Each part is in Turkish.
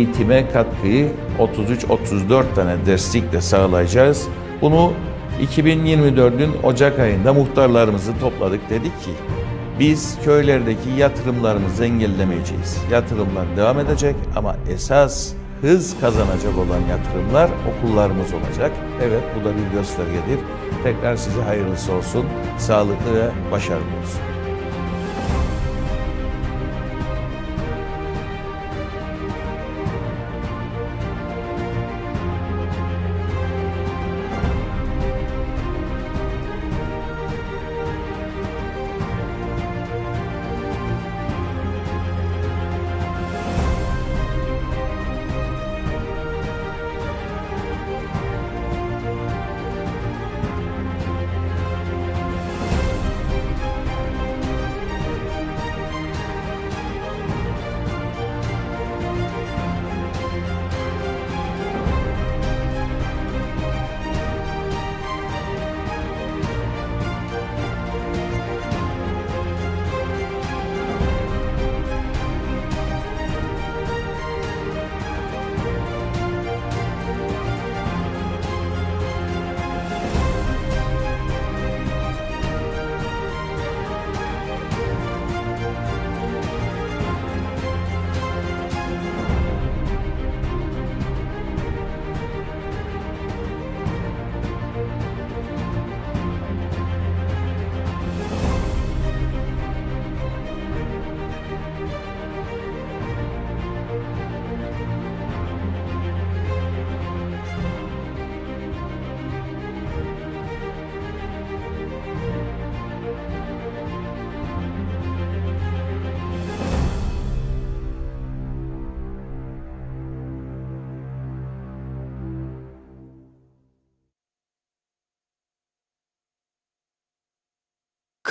eğitime katkıyı 33-34 tane derslikle sağlayacağız. Bunu 2024'ün Ocak ayında muhtarlarımızı topladık. Dedik ki biz köylerdeki yatırımlarımızı engellemeyeceğiz. Yatırımlar devam edecek ama esas hız kazanacak olan yatırımlar okullarımız olacak. Evet bu da bir göstergedir. Tekrar size hayırlısı olsun. Sağlıklı ve başarılı olsun.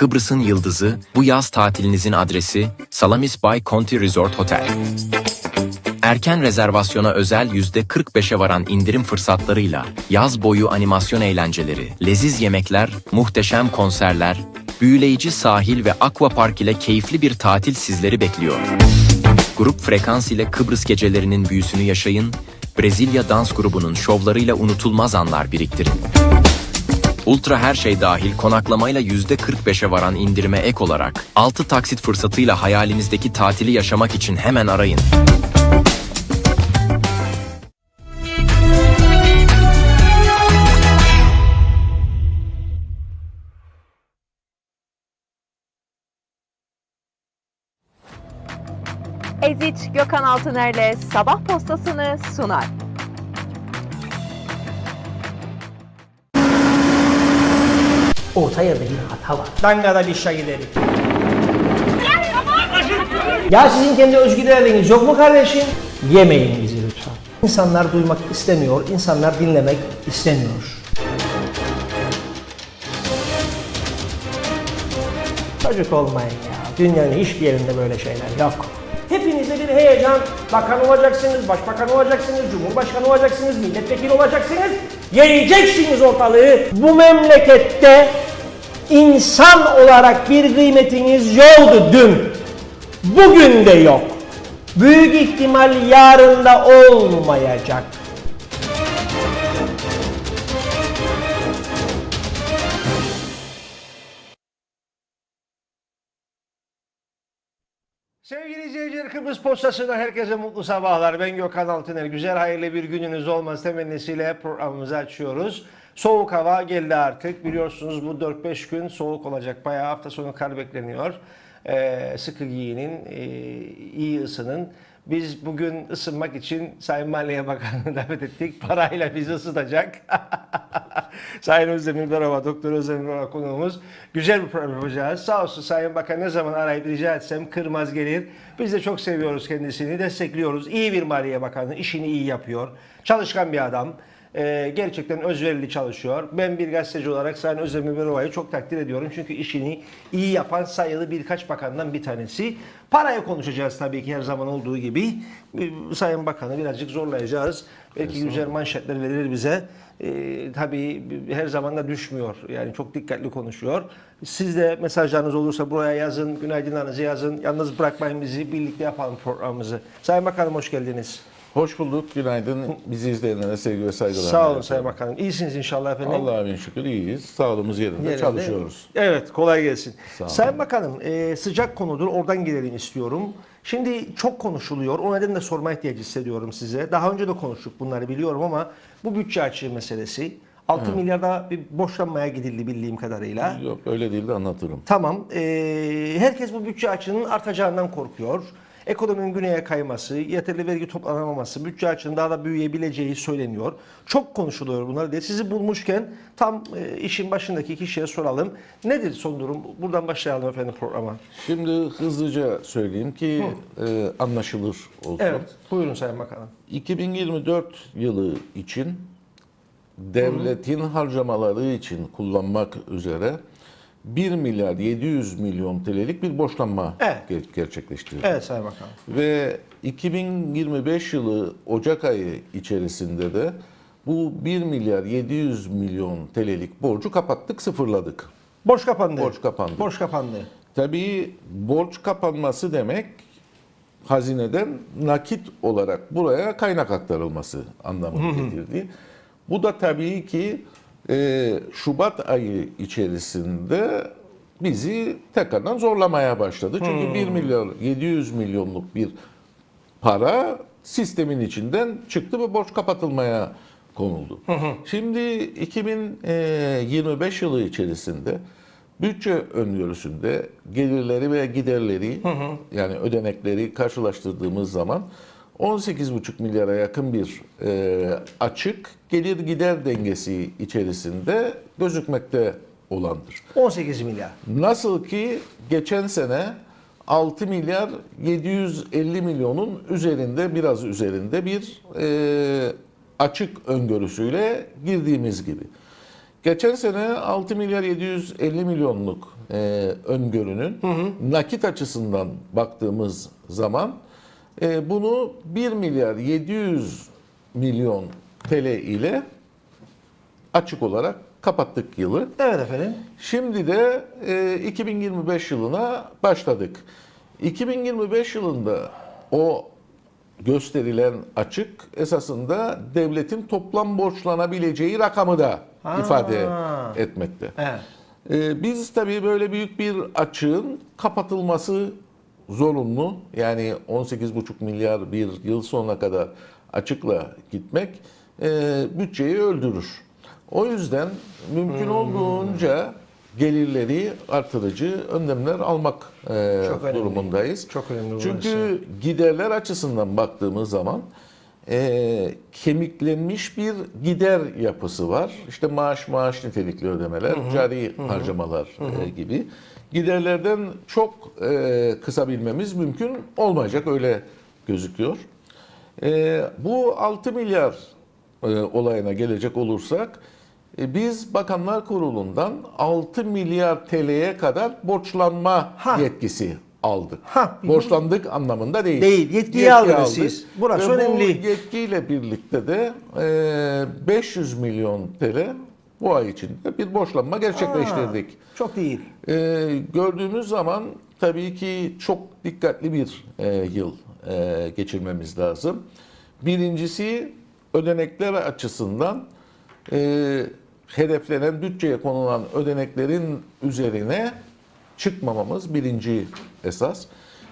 Kıbrıs'ın yıldızı, bu yaz tatilinizin adresi Salamis Bay Conti Resort Hotel. Erken rezervasyona özel %45'e varan indirim fırsatlarıyla yaz boyu animasyon eğlenceleri, leziz yemekler, muhteşem konserler, büyüleyici sahil ve aquapark ile keyifli bir tatil sizleri bekliyor. Grup Frekans ile Kıbrıs gecelerinin büyüsünü yaşayın, Brezilya dans grubunun şovlarıyla unutulmaz anlar biriktirin. Ultra her şey dahil konaklamayla %45'e varan indirime ek olarak 6 taksit fırsatıyla hayalinizdeki tatili yaşamak için hemen arayın. Eziç Gökhan Altıner'le Sabah Postası'nı sunar. Orta yerde bir hata var. Dangada bir şey gidelim. Ya sizin kendi özgür iradeniz yok mu kardeşim? Yemeyin bizi lütfen. İnsanlar duymak istemiyor, insanlar dinlemek istemiyor. Çocuk olmayın ya. Dünyanın hiçbir yerinde böyle şeyler yok. Heyecan. Bakan olacaksınız, başbakan olacaksınız, cumhurbaşkanı olacaksınız, milletvekili olacaksınız. Yeneceksiniz ortalığı. Bu memlekette insan olarak bir kıymetiniz yoktu dün. Bugün de yok. Büyük ihtimal yarın da olmayacak. Kıbrıs Postası'ndan herkese mutlu sabahlar. Ben Gökhan Altıner. Güzel hayırlı bir gününüz olması temennisiyle programımızı açıyoruz. Soğuk hava geldi artık. Biliyorsunuz bu 4-5 gün soğuk olacak. Bayağı hafta sonu kar bekleniyor. Ee, sıkı giyinin, e, iyi ısının. Biz bugün ısınmak için Sayın Maliye Bakanı'nı davet ettik. Parayla bizi ısıtacak. Sayın Özdemir merhaba, Doktor Özdemir merhaba konuğumuz. Güzel bir program yapacağız. Sağ olsun Sayın Bakan ne zaman arayıp rica etsem kırmaz gelir. Biz de çok seviyoruz kendisini, destekliyoruz. İyi bir Maliye Bakanı, işini iyi yapıyor. Çalışkan bir adam. Ee, gerçekten özverili çalışıyor. Ben bir gazeteci olarak Sayın Özdemir Berova'yı çok takdir ediyorum. Çünkü işini iyi yapan sayılı birkaç bakandan bir tanesi. Parayı konuşacağız tabii ki her zaman olduğu gibi. Ee, Sayın Bakan'ı birazcık zorlayacağız. Belki güzel manşetler verir bize. Ee, tabii her zaman da düşmüyor. Yani çok dikkatli konuşuyor. Siz de mesajlarınız olursa buraya yazın, günaydınlarınızı yazın. Yalnız bırakmayın bizi, birlikte yapalım programımızı. Sayın Bakanım hoş geldiniz. Hoş bulduk, günaydın. Bizi izleyenlere sevgi ve saygılar. Sağ olun Sayın Bakanım. İyisiniz inşallah efendim. Allah'a bin şükür iyiyiz. Sağlığımız yerinde, Yerinde. çalışıyoruz. Evet kolay gelsin. Sayın Bakanım e, sıcak konudur oradan girelim istiyorum. Şimdi çok konuşuluyor. O nedenle sorma ihtiyacı hissediyorum size. Daha önce de konuştuk bunları biliyorum ama bu bütçe açığı meselesi 6 milyarda bir boşlanmaya gidildi bildiğim kadarıyla. Yok öyle değil de anlatırım. Tamam. e, herkes bu bütçe açığının artacağından korkuyor. Ekonominin güneye kayması, yeterli vergi toplanamaması, bütçe açığının daha da büyüyebileceği söyleniyor. Çok konuşuluyor bunlar diye. Sizi bulmuşken tam e, işin başındaki kişiye soralım. Nedir son durum? Buradan başlayalım efendim programa. Şimdi hızlıca söyleyeyim ki e, anlaşılır olsun. Evet. Buyurun Sayın Bakanım. 2024 yılı için devletin harcamaları için kullanmak üzere 1 milyar 700 milyon TL'lik bir borçlanma Evet. ger- gerçekleştirdi. Evet Sayın Bakanım. Ve 2025 yılı Ocak ayı içerisinde de bu 1 milyar 700 milyon TL'lik borcu kapattık, sıfırladık. Borç kapandı. Borç kapandı. Borç kapandı. Tabii borç kapanması demek hazineden nakit olarak buraya kaynak aktarılması anlamını getirdi. Bu da tabii ki e, Şubat ayı içerisinde bizi tekrardan zorlamaya başladı. Çünkü 1 milyar 700 milyonluk bir para sistemin içinden çıktı ve borç kapatılmaya konuldu. Şimdi 2025 yılı içerisinde bütçe öngörüsünde gelirleri ve giderleri yani ödenekleri karşılaştırdığımız zaman 18,5 milyara yakın bir e, açık gelir gider dengesi içerisinde gözükmekte olandır. 18 milyar. Nasıl ki geçen sene 6 milyar 750 milyonun üzerinde biraz üzerinde bir e, açık öngörüsüyle girdiğimiz gibi. Geçen sene 6 milyar 750 milyonluk e, öngörünün nakit açısından baktığımız zaman e, bunu 1 milyar 700 milyon TL ile açık olarak kapattık yılı. Evet efendim. Şimdi de e, 2025 yılına başladık. 2025 yılında o gösterilen açık esasında devletin toplam borçlanabileceği rakamı da Ha. ifade etmekte. Evet. E, biz tabii böyle büyük bir açığın kapatılması zorunlu. Yani 18,5 milyar bir yıl sonuna kadar açıkla gitmek e, bütçeyi öldürür. O yüzden mümkün olduğunca gelirleri artırıcı önlemler almak e, Çok önemli. durumundayız. Çok önemli burası. Çünkü giderler açısından baktığımız zaman e, kemiklenmiş bir gider yapısı var. İşte maaş maaş nitelikli ödemeler, cari harcamalar e, gibi. Giderlerden çok e, kısabilmemiz mümkün olmayacak öyle gözüküyor. E, bu 6 milyar e, olayına gelecek olursak e, biz Bakanlar Kurulu'ndan 6 milyar TL'ye kadar borçlanma Ha. yetkisi aldık. Ha. Borçlandık anlamında değil. Değil, yetkiyi aldınız siz. Burası Ve önemli. Bu yetkiyle birlikte de e, 500 milyon TL bu ay içinde bir borçlanma gerçekleştirdik. Çok değil. Ee, gördüğümüz zaman tabii ki çok dikkatli bir e, yıl e, geçirmemiz lazım. Birincisi ödenekler açısından e, hedeflenen bütçeye konulan ödeneklerin üzerine çıkmamamız birinci esas.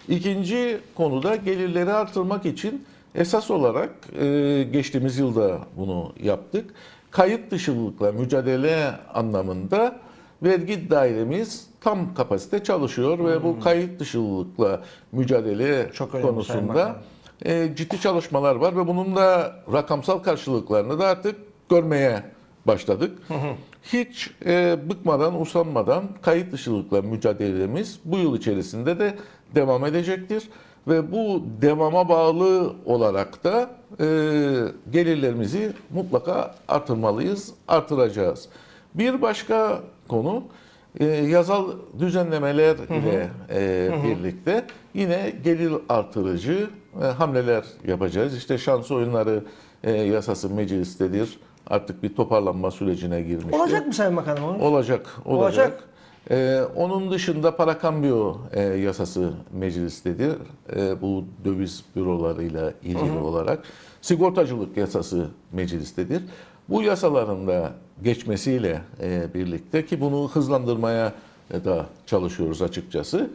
İkinci konuda gelirleri artırmak için esas olarak e, geçtiğimiz yılda bunu yaptık. Kayıt dışılıkla mücadele anlamında vergi dairemiz tam kapasite çalışıyor ve bu kayıt dışılıkla mücadele Hmm. Çok konusunda e, ciddi çalışmalar var ve bunun da rakamsal karşılıklarını da artık görmeye başladık. Hiç e, bıkmadan, usanmadan kayıt dışılıkla mücadelemiz bu yıl içerisinde de devam edecektir. Ve bu devama bağlı olarak da e, gelirlerimizi mutlaka artırmalıyız, artıracağız. Bir başka konu e, yasal düzenlemeler ile e, birlikte yine gelir artırıcı e, hamleler yapacağız. İşte şans oyunları e, yasası meclistedir. Artık bir toparlanma sürecine girmiştir. Olacak mı Sayın Bakanım? Olacak, olacak. Olacak. Ee, onun dışında para kambiyo e, yasası meclistedir. E, bu döviz bürolarıyla ilgili olarak. Sigortacılık yasası meclistedir. Bu yasaların da geçmesiyle e, birlikte ki bunu hızlandırmaya da çalışıyoruz açıkçası.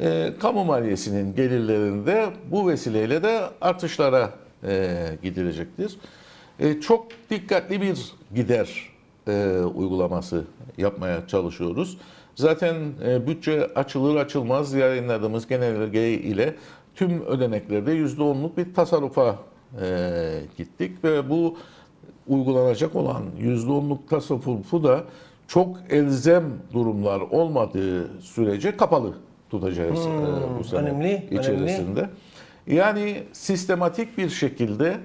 E, kamu maliyesinin gelirlerinde bu vesileyle de artışlara e, gidilecektir. E, çok dikkatli bir gider e, uygulaması yapmaya çalışıyoruz. Zaten e, bütçe açılır açılmaz yayınladığımız genelge ile tüm ödeneklerde %10'luk bir tasarrufa e, gittik ve bu uygulanacak olan %10'luk tasarrufu da çok elzem durumlar olmadığı sürece kapalı tutacağız e, bu sene önemli, içerisinde. Yani sistematik bir şekilde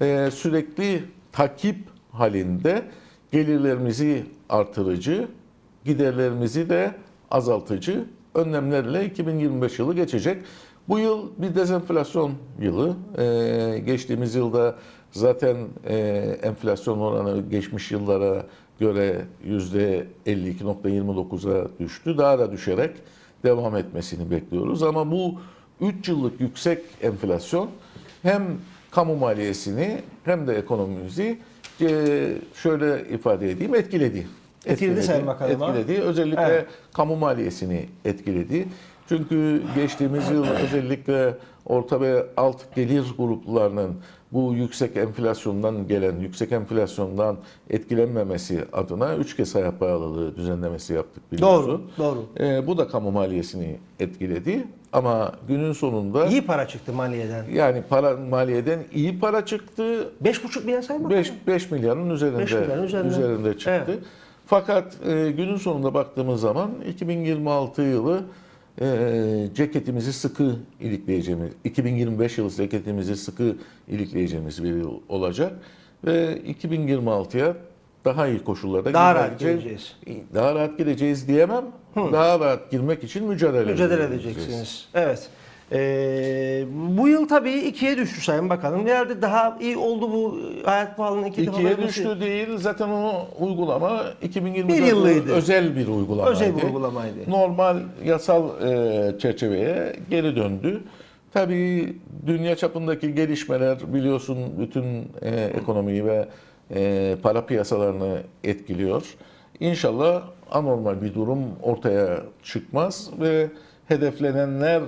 e, sürekli takip halinde gelirlerimizi artırıcı, giderlerimizi de azaltıcı önlemlerle 2025 yılı geçecek. Bu yıl bir dezenflasyon yılı. E, geçtiğimiz yılda zaten e, enflasyon oranı geçmiş yıllara göre %52.29'a düştü. Daha da düşerek devam etmesini bekliyoruz. Ama bu 3 yıllık yüksek enflasyon hem kamu maliyesini hem de ekonomimizi e, şöyle ifade edeyim etkiledi. Etkiledi Sayın Bakanım? Etkiledi. Özellikle Evet. kamu maliyesini etkiledi. Çünkü geçtiğimiz yıl özellikle orta ve alt gelir gruplarının bu yüksek enflasyondan gelen, yüksek enflasyondan etkilenmemesi adına üç kez hayat bağlılığı düzenlemesi yaptık biliyorsun. Doğru, doğru. Ee, bu da kamu maliyesini etkiledi. Ama günün sonunda İyi para çıktı maliyeden. yani para maliyeden iyi para çıktı. 5,5 milyar Bakanım. 5 5 milyarın üzerinde Beş milyarın üzerinde. üzerinde çıktı. Evet. Fakat e, günün sonunda baktığımız zaman 2026 yılı e, ceketimizi sıkı ilikleyeceğimiz, 2025 yılı ceketimizi sıkı ilikleyeceğimiz bir yıl olacak ve 2026'ya daha iyi koşullarda Daha rahat gireceğiz. Daha rahat gireceğiz diyemem. Daha rahat girmek için mücadele, Mücadele edeceğiz. edeceksiniz. Evet. Ee, bu yıl tabii ikiye düştü Sayın Bakanım. Nerede daha iyi oldu bu hayat pahalılığının iki defa İkiye vermesi? düştü değil. Zaten o uygulama 2024 Bir yıllıydı. özel bir uygulamaydı. Özel bir uygulamaydı. Normal yasal e, çerçeveye geri döndü. Tabii dünya çapındaki gelişmeler biliyorsun bütün e, ekonomiyi ve e, para piyasalarını etkiliyor. İnşallah anormal bir durum ortaya çıkmaz ve hedeflenenler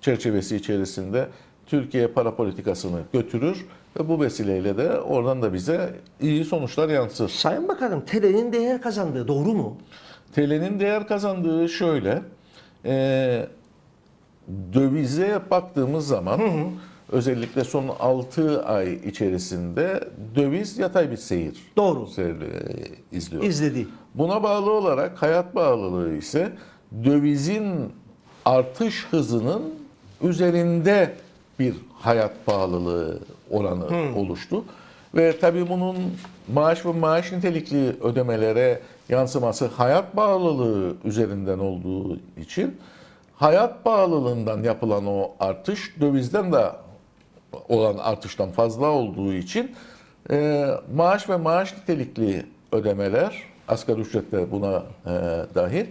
çerçevesi içerisinde Türkiye para politikasını götürür ve bu vesileyle de oradan da bize iyi sonuçlar yansır. Sayın Bakanım TL'nin değer kazandığı doğru mu? TL'nin değer kazandığı şöyle, e, dövize baktığımız zaman özellikle son 6 ay içerisinde döviz yatay bir seyir Doğru. seyir, e, izliyor. İzledi. Buna bağlı olarak hayat bağlılığı ise dövizin artış hızının üzerinde bir hayat bağlılığı oranı oluştu. Ve tabii bunun maaş ve maaş nitelikli ödemelere yansıması hayat bağlılığı üzerinden olduğu için hayat bağlılığından yapılan o artış dövizden de olan artıştan fazla olduğu için e, maaş ve maaş nitelikli ödemeler asgari ücret de buna e, dahil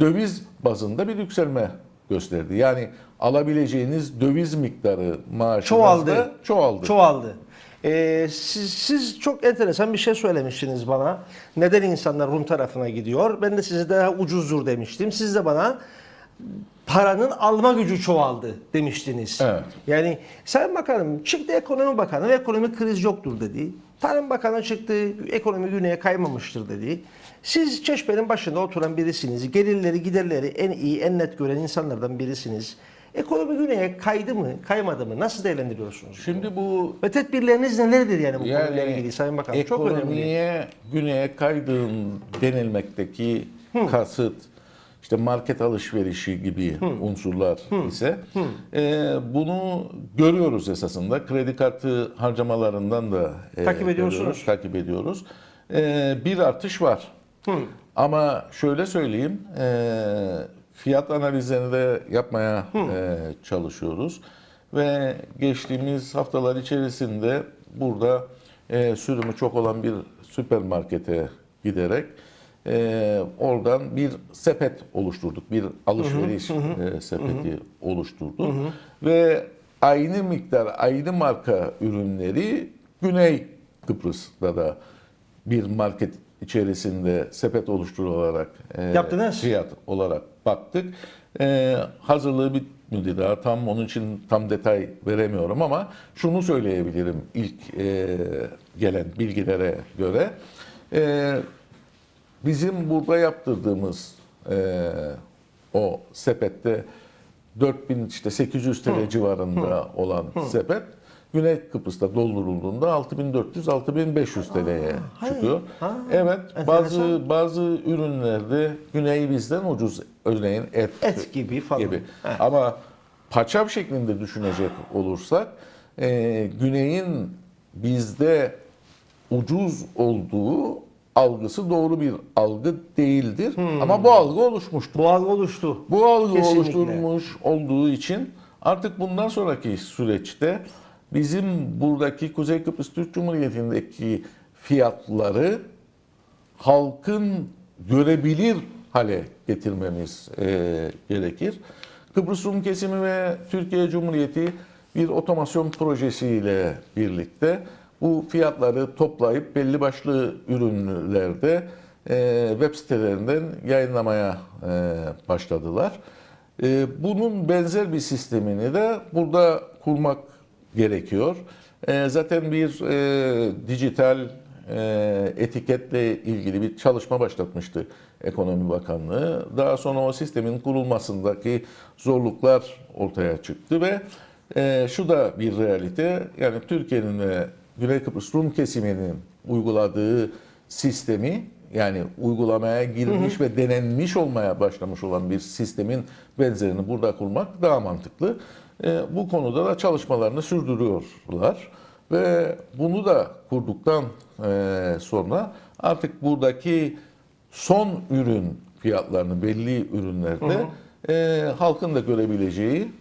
döviz bazında bir yükselme gösterdi. Yani alabileceğiniz döviz miktarı maaşınızda Çoğaldı. çoğaldı. Çoğaldı. Ee, siz, siz çok enteresan bir şey söylemiştiniz bana. Neden insanlar Rum tarafına gidiyor? Ben de size daha ucuzdur demiştim. Siz de bana paranın alma gücü çoğaldı demiştiniz. Evet. Yani Sayın Bakanım çıktı ekonomi bakanı ve ekonomik kriz yoktur dedi. Tarım Bakanı çıktı ekonomi güneye kaymamıştır dedi. Siz çeşmenin başında oturan birisiniz. Gelirleri giderleri en iyi en net gören insanlardan birisiniz. Ekonomi güneye kaydı mı, kaymadı mı? Nasıl değerlendiriyorsunuz? Şimdi bu Ve tedbirleriniz nelerdir yani bu konuyla yani ilgili Sayın Bakan? Çok önemli. ekonomiye güneye kaydığın denilmekteki kasıt işte market alışverişi gibi unsurlar ise e, bunu görüyoruz esasında. Kredi kartı harcamalarından da e, Takip ediyorsunuz. görüyoruz, takip ediyoruz. E, bir artış var. Ama şöyle söyleyeyim, e, fiyat analizlerini de yapmaya e, çalışıyoruz. Ve geçtiğimiz haftalar içerisinde burada e, sürümü çok olan bir süpermarkete giderek e, oradan bir sepet oluşturduk. Bir alışveriş e, sepeti oluşturduk. Ve aynı miktar, aynı marka ürünleri Güney Kıbrıs'ta da bir market içerisinde sepet oluşturularak e, Yaptınız. fiyat olarak baktık. E, hazırlığı bitmedi daha tam onun için tam detay veremiyorum ama şunu söyleyebilirim ilk e, gelen bilgilere göre. E, bizim burada yaptırdığımız e, o sepette 4000 işte 800 TL civarında olan sepet Güney Kıbrıs'ta doldurulduğunda 6400 6500 TL'ye çıkıyor. ha, evet enteresan. bazı bazı ürünlerde Güney bizden ucuz örneğin et, Et gibi falan. gibi. Heh. Ama paçam şeklinde düşünecek olursak e, Güney'in bizde ucuz olduğu algısı doğru bir algı değildir. Ama bu algı oluşmuştur. Bu algı oluştu. Bu algı Kesinlikle. oluşturulmuş olduğu için artık bundan sonraki süreçte bizim buradaki Kuzey Kıbrıs Türk Cumhuriyeti'ndeki fiyatları halkın görebilir hale getirmemiz e, gerekir. Kıbrıs Rum kesimi ve Türkiye Cumhuriyeti bir otomasyon projesiyle birlikte bu fiyatları toplayıp belli başlı ürünlerde e, web sitelerinden yayınlamaya e, başladılar. E, bunun benzer bir sistemini de burada kurmak gerekiyor. E, zaten bir e, dijital e, etiketle ilgili bir çalışma başlatmıştı Ekonomi Bakanlığı. Daha sonra o sistemin kurulmasındaki zorluklar ortaya çıktı ve e, şu da bir realite. Yani Türkiye'nin ve Güney Kıbrıs Rum kesiminin uyguladığı sistemi yani uygulamaya girmiş ve denenmiş olmaya başlamış olan bir sistemin benzerini burada kurmak daha mantıklı. E, bu konuda da çalışmalarını sürdürüyorlar. Ve bunu da kurduktan e, sonra artık buradaki son ürün fiyatlarını belli ürünlerde e, halkın da görebileceği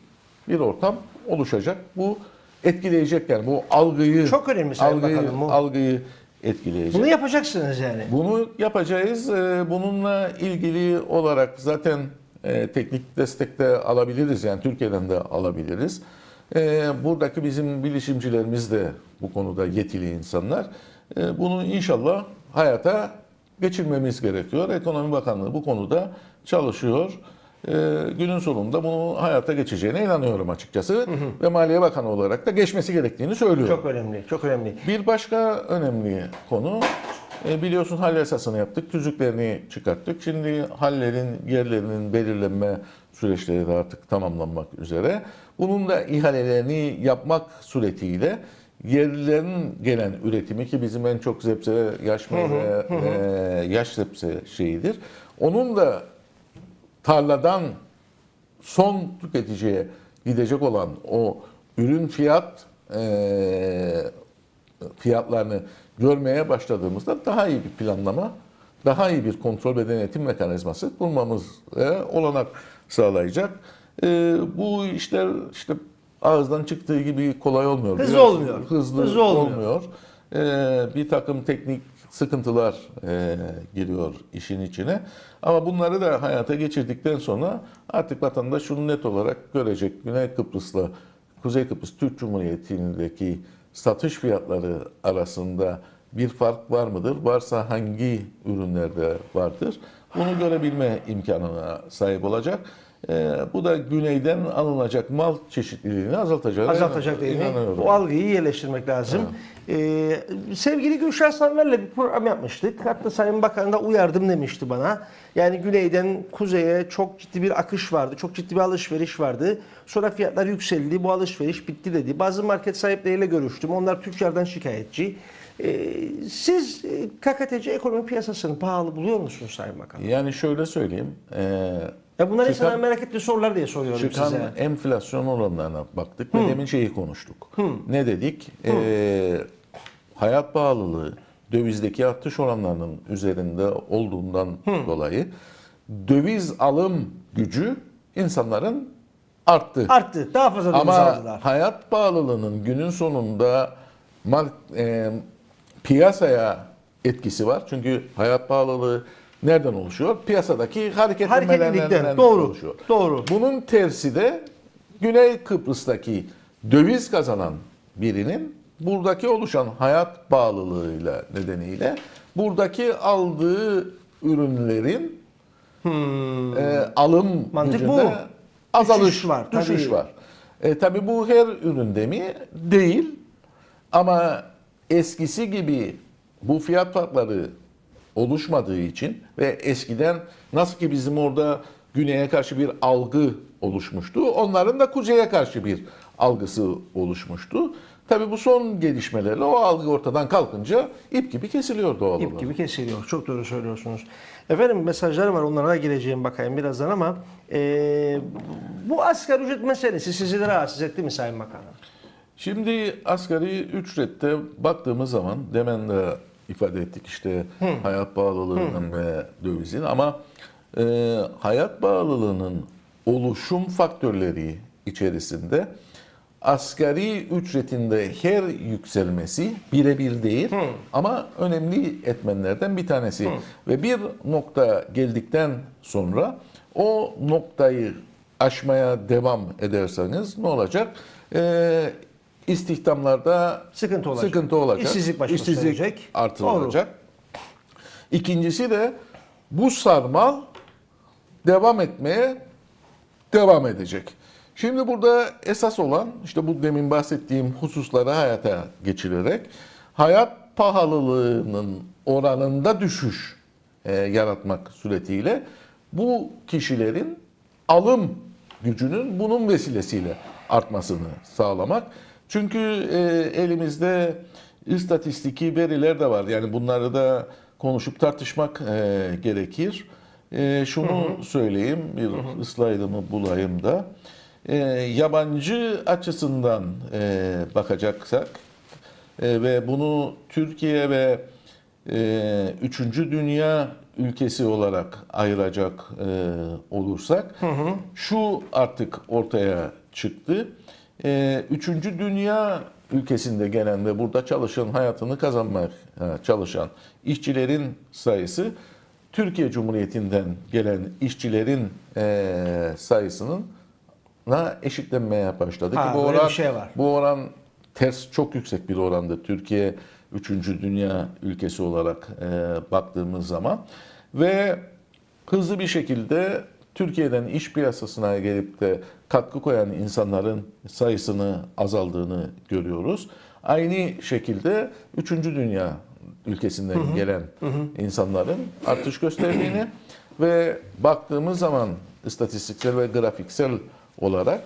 bir ortam oluşacak. Bu etkileyecek yani bu algıyı Çok önemli Sayın algıyı, Bakanım bu. algıyı etkileyecek. Bunu yapacaksınız yani. Bunu yapacağız. Bununla ilgili olarak zaten e, teknik destek de alabiliriz. Yani Türkiye'den de alabiliriz. Ee, Buradaki bizim bilişimcilerimiz de bu konuda yetili insanlar. Ee, Bunu inşallah hayata geçirmemiz gerekiyor. Ekonomi Bakanlığı bu konuda çalışıyor. Ee, Günün sonunda bunu hayata geçeceğine inanıyorum açıkçası. Ve Maliye Bakanı olarak da geçmesi gerektiğini söylüyorum. Çok önemli, çok önemli. Bir başka önemli konu e, biliyorsun hal esasını yaptık, tüzüklerini çıkarttık. Şimdi hallerin yerlerinin belirlenme süreçleri de artık tamamlanmak üzere. Bunun da ihalelerini yapmak suretiyle yerlilerin gelen üretimi ki bizim en çok zepse, yaş meyve, e, yaş zepse şeyidir. Onun da tarladan son tüketiciye gidecek olan o ürün fiyat e, fiyatlarını görmeye başladığımızda daha iyi bir planlama, daha iyi bir kontrol ve denetim mekanizması kurmamız e, olanak sağlayacak. E, bu işler işte ağızdan çıktığı gibi kolay olmuyor. Hızlı Biraz olmuyor. Hızlı, Hızlı olmuyor. olmuyor. E, bir takım teknik sıkıntılar e, giriyor işin içine. Ama bunları da hayata geçirdikten sonra artık vatandaş şunu net olarak görecek. Güney Kıbrıs'la Kuzey Kıbrıs Türk Cumhuriyeti'ndeki satış fiyatları arasında bir fark var mıdır? Varsa hangi ürünlerde vardır? Bunu görebilme imkanına sahip olacak. E, bu da güneyden alınacak mal çeşitliliğini azaltacak. Azaltacak değil mi? Bu algıyı yerleştirmek lazım. Ee, sevgili Gülşah Sanver'le bir program yapmıştık. Hatta Sayın Bakan da uyardım demişti bana. Yani güneyden kuzeye çok ciddi bir akış vardı. Çok ciddi bir alışveriş vardı. Sonra fiyatlar yükseldi. Bu alışveriş bitti dedi. Bazı market sahipleriyle görüştüm. Onlar tüccardan şikayetçi. Ee, siz e, KKTC ekonomi piyasasını pahalı buluyor musunuz Sayın Bakan? Yani şöyle söyleyeyim. E, Ya bunlar Çıkan- insanların merak ettiği sorular diye soruyorum Çıkan size. enflasyon oranlarına baktık ve demin şeyi konuştuk. Ne dedik? Ee, hayat pahalılığı dövizdeki artış oranlarının üzerinde olduğundan dolayı döviz alım gücü insanların arttı. Arttı. Daha fazla döviz Ama aldılar. hayat pahalılığının günün sonunda e, piyasaya etkisi var. Çünkü hayat pahalılığı nereden oluşuyor? Piyasadaki hareketlenmelerden Hareketlilikten. Doğru. oluşuyor. Doğru. Bunun tersi de Güney Kıbrıs'taki döviz kazanan birinin buradaki oluşan hayat pahalılığıyla nedeniyle buradaki aldığı ürünlerin e, alım Hmm. Mantık bu. azalış Düşüş var, Düşüş tabii. var. E, tabii bu her üründe mi? Değil. Ama eskisi gibi bu fiyat farkları oluşmadığı için ve eskiden nasıl ki bizim orada güneye karşı bir algı oluşmuştu, onların da kuzeye karşı bir algısı oluşmuştu. Tabii bu son gelişmelerle o algı ortadan kalkınca ip gibi kesiliyor doğal İp olarak. gibi kesiliyor. Çok doğru söylüyorsunuz. Efendim mesajlar var onlara da gireceğim bakayım birazdan ama eee, bu asgari ücret meselesi sizi de rahatsız etti mi Sayın Bakanım? Şimdi asgari ücrette baktığımız zaman demen de ifade ettik işte hayat pahalılığının ve dövizin. Ama e, hayat pahalılığının oluşum faktörleri içerisinde asgari ücretinde her yükselmesi birebir değil ama önemli etmenlerden bir tanesi. Ve bir nokta geldikten sonra o noktayı aşmaya devam ederseniz ne olacak? Ee, istihdamlarda Sıkıntı olacak. Sıkıntı olacak. İşsizlik başa gösterecek. artırılacak. İkincisi de bu sarmal devam etmeye devam edecek. Şimdi burada esas olan işte bu demin bahsettiğim hususları hayata geçirerek hayat pahalılığının oranında düşüş e, yaratmak suretiyle bu kişilerin alım gücünün bunun vesilesiyle artmasını sağlamak. Çünkü e, elimizde istatistiki veriler de var. Yani bunları da konuşup tartışmak e, gerekir. E, şunu söyleyeyim, bir slaydımı bulayım da. E, yabancı açısından e, bakacaksak e, ve bunu Türkiye ve e, üçüncü dünya ülkesi olarak ayıracak e, olursak şu artık ortaya çıktı. E, üçüncü dünya ülkesinde gelen ve burada çalışan, hayatını kazanmak e, çalışan işçilerin sayısı Türkiye Cumhuriyeti'nden gelen işçilerin e, sayısının na eşitlenmeye başladı Ha, ki bu oran şey var. bu oran ters çok yüksek bir orandır. Türkiye 3. dünya ülkesi olarak e, baktığımız zaman ve hızlı bir şekilde Türkiye'den iş piyasasına gelip de katkı koyan insanların sayısını azaldığını görüyoruz. Aynı şekilde 3. dünya ülkesinden gelen insanların artış gösterdiğini ve baktığımız zaman istatistiksel ve grafiksel olarak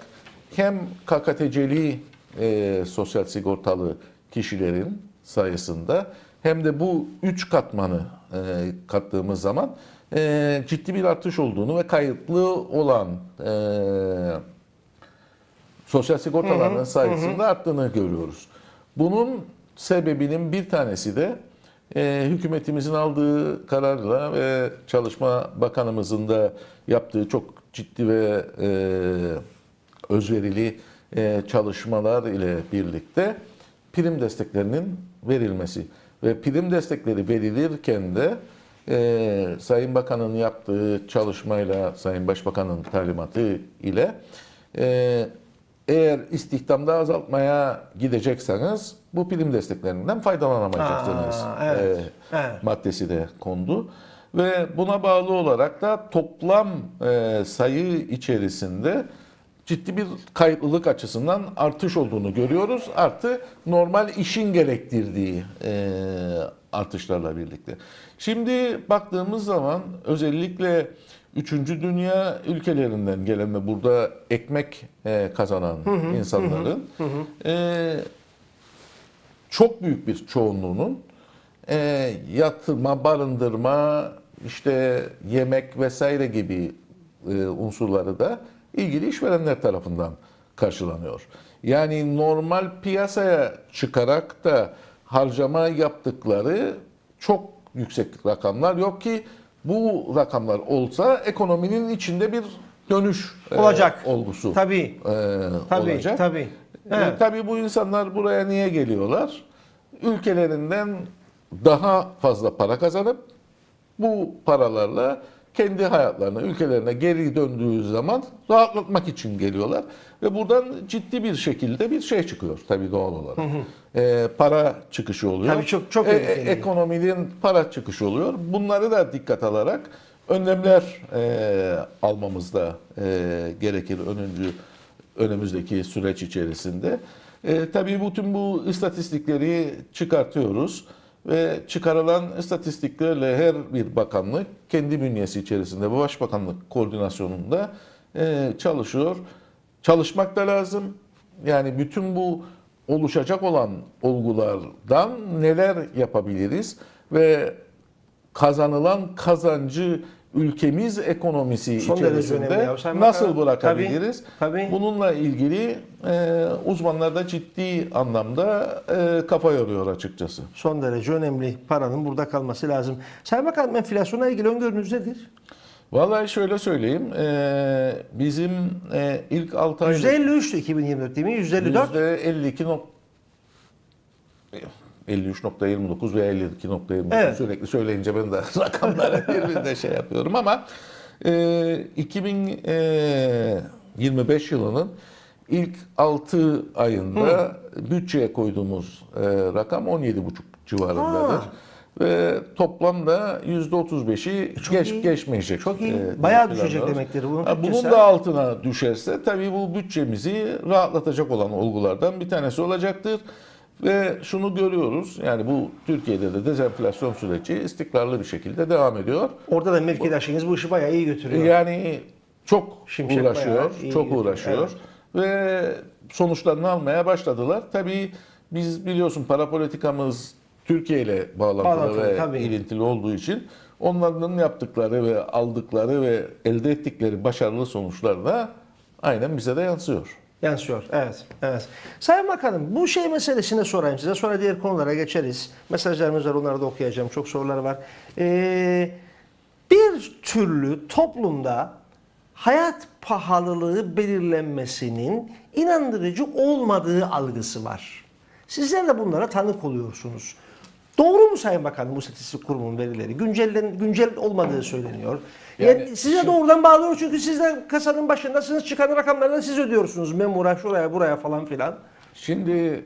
hem KKTC'li e, sosyal sigortalı kişilerin sayısında hem de bu üç katmanı e, kattığımız zaman e, ciddi bir artış olduğunu ve kayıtlı olan e, sosyal sigortaların sayısının da arttığını görüyoruz. Bunun sebebinin bir tanesi de e, hükümetimizin aldığı kararla ve Çalışma Bakanımızın da yaptığı çok ciddi ve e, özverili e, çalışmalar ile birlikte prim desteklerinin verilmesi ve prim destekleri verilirken de e, Sayın Bakan'ın yaptığı çalışmayla Sayın Başbakan'ın talimatı ile e, eğer istihdamda azaltmaya gidecekseniz bu prim desteklerinden faydalanamayacaksınız Aa, evet, e, evet. maddesi de kondu. ve buna bağlı olarak da toplam e, sayı içerisinde ciddi bir kayıtlılık açısından artış olduğunu görüyoruz. Artı normal işin gerektirdiği e, artışlarla birlikte. Şimdi baktığımız zaman özellikle Üçüncü dünya ülkelerinden gelen ve burada ekmek e, kazanan insanların e, çok büyük bir çoğunluğunun e, yatırma, barındırma, işte yemek vesaire gibi e, unsurları da ilgili işverenler tarafından karşılanıyor. Yani normal piyasaya çıkarak da harcama yaptıkları çok yüksek rakamlar yok ki bu rakamlar olsa ekonominin içinde bir dönüş e, Olacak. olgusu Tabii. e, Tabii, olacak. tabii. E, Evet. tabii bu insanlar buraya niye geliyorlar? Ülkelerinden daha fazla para kazanıp bu paralarla kendi hayatlarına, ülkelerine geri döndüğü zaman rahatlatmak için geliyorlar. Ve buradan ciddi bir şekilde bir şey çıkıyor tabii doğal olarak. E, para çıkışı oluyor. Tabii çok- çok E, e, ekonominin para çıkışı oluyor. Bunları da dikkat alarak önlemler e, almamız da e, gerekir önüncü önümüzdeki süreç içerisinde. E, tabii bütün bu istatistikleri çıkartıyoruz ve çıkarılan istatistiklerle her bir bakanlık kendi bünyesi içerisinde bu başbakanlık koordinasyonunda e, çalışıyor. Çalışmak da lazım. Yani bütün bu oluşacak olan olgulardan neler yapabiliriz ve kazanılan kazancı ülkemiz ekonomisi Son içerisinde nasıl bırakabiliriz? tabii, tabii. Bununla ilgili e, uzmanlar da ciddi anlamda e, kafa yoruyor açıkçası. Son derece önemli. Paranın burada kalması lazım. Sayın Bakanım enflasyona ilgili öngörünüz nedir? Vallahi şöyle söyleyeyim, e, bizim e, ilk 6 ay %53'tü 2024 değil mi? %54. %52 nok 53.29 veya 52.29 Evet. sürekli söyleyince ben de rakamlara birbirine şey yapıyorum ama e, 2025 yılının ilk 6 ayında bütçeye koyduğumuz e, rakam 17,5 civarındadır. Ha. Ve toplamda %35'i geç, iyi. geçmeyecek. Çok iyi. e, Bayağı düşecek demektir bunun Ha, Bunun da altına düşerse tabii bu bütçemizi rahatlatacak olan olgulardan bir tanesi olacaktır. Ve şunu görüyoruz yani bu Türkiye'de de dezenflasyon süreci istikrarlı bir şekilde devam ediyor. Orada da mevkidaşınız bu işi bayağı iyi götürüyor. Yani çok Şimşek uğraşıyor, çok götürüyor, uğraşıyor ve sonuçlarını almaya başladılar. Tabii biz biliyorsun para politikamız Türkiye ile bağlantılı, Bağlantılı, ve tabii. ilintili olduğu için onların yaptıkları ve aldıkları ve elde ettikleri başarılı sonuçlar da aynen bize de yansıyor. Yansıyor. Evet. Evet. Sayın Bakanım bu şey meselesine sorayım size. Sonra diğer konulara geçeriz. Mesajlarımız var. Onları da okuyacağım. Çok sorular var. Ee, bir türlü toplumda hayat pahalılığı belirlenmesinin inandırıcı olmadığı algısı var. Sizler de bunlara tanık oluyorsunuz. Doğru mu Sayın Bakanım bu istatistik kurumunun verileri? Güncellen, güncel olmadığı söyleniyor. Yani, size şimdi- doğrudan bağlıyor çünkü siz de kasanın başındasınız. Çıkan rakamlardan siz ödüyorsunuz. Memura şuraya buraya falan filan. Şimdi